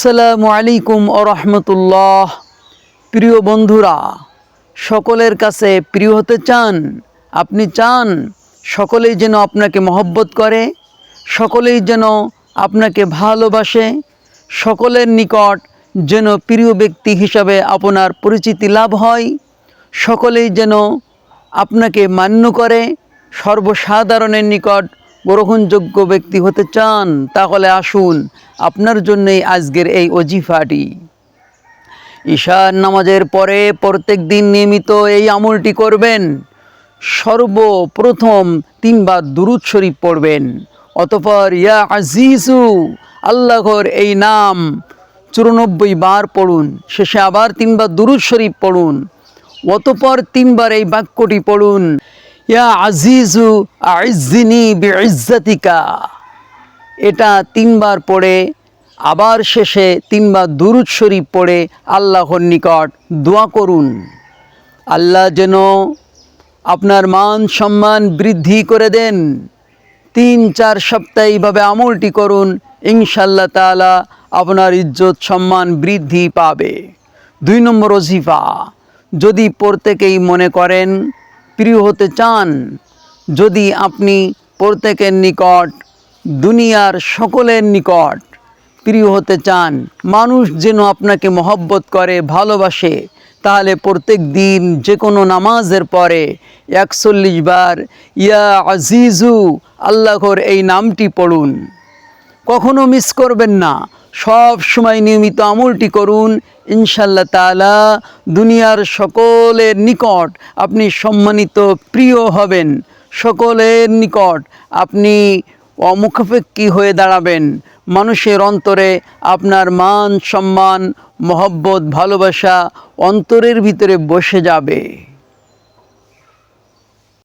আসসালামু আলাইকুম রহমতুল্লাহ। প্রিয় বন্ধুরা, সকলের কাছে প্রিয় হতে চান, আপনি চান সকলেই যেন আপনাকে মহব্বত করে, সকলেই যেন আপনাকে ভালোবাসে, সকলের নিকট যেন প্রিয় ব্যক্তি হিসাবে আপনার পরিচিতি লাভ হয়, সকলেই যেন আপনাকে মান্য করে, সর্বসাধারণের নিকট গ্রহণযোগ্য ব্যক্তি হতে চান, তাহলে আসুন আপনার জন্যই আজকের এই অজিফাটি। ঈশার নামাজের পরে প্রত্যেক দিন নিয়মিত এই আমলটি করবেন। সর্বপ্রথম তিনবার দুরুদ শরীফ পড়বেন। অতপর, ইয়া আজিজু, আল্লাহর এই নাম চুরানব্বই বার পড়ুন। শেষে আবার তিনবার দুরুদ শরীফ পড়ুন। অতপর তিনবার এই বাক্যটি পড়ুন। ইয়া আজিজু আইজিনি এটা তিনবার পড়ে, আবার শেষে তিনবার দুরুদ শরীফ পড়ে আল্লাহর নিকট দোয়া করুন। আল্লাহ যেন আপনার মান সম্মান বৃদ্ধি করে দেন। তিন, চার সপ্তাহ এইভাবে আমলটি করুন ইনশাল্লাহ তাআলা আপনার ইজ্জত, সম্মান বৃদ্ধি পাবে। দুই নম্বর ওজিফা, যদি প্রত্যেকেই মনে করেন প্রিয় হতে চান, যদি আপনি প্রত্যেকের নিকট, দুনিয়ার সকলের নিকট প্রিয় হতে চান, মানুষ যেন আপনাকে মহব্বত করে, ভালোবাসে, তাহলে প্রত্যেক দিন যে কোনো নামাজের পরে একচল্লিশ বার, ইয়া আজিজু, আল্লাহর এই নামটি পড়ুন। কখনো মিস করবেন না। সব সময় নিয়মিত আমলটি করুন। ইনশাল্লাহ তাআলা দুনিয়ার সকলের নিকট আপনি সম্মানিত প্রিয় হবেন। সকলের নিকট আপনি অমুখাপেক্ষী হয়ে দাঁড়াবেন। মানুষের অন্তরে আপনার মান সম্মান, মহব্বত, ভালোবাসা অন্তরের ভিতরে বসে যাবে।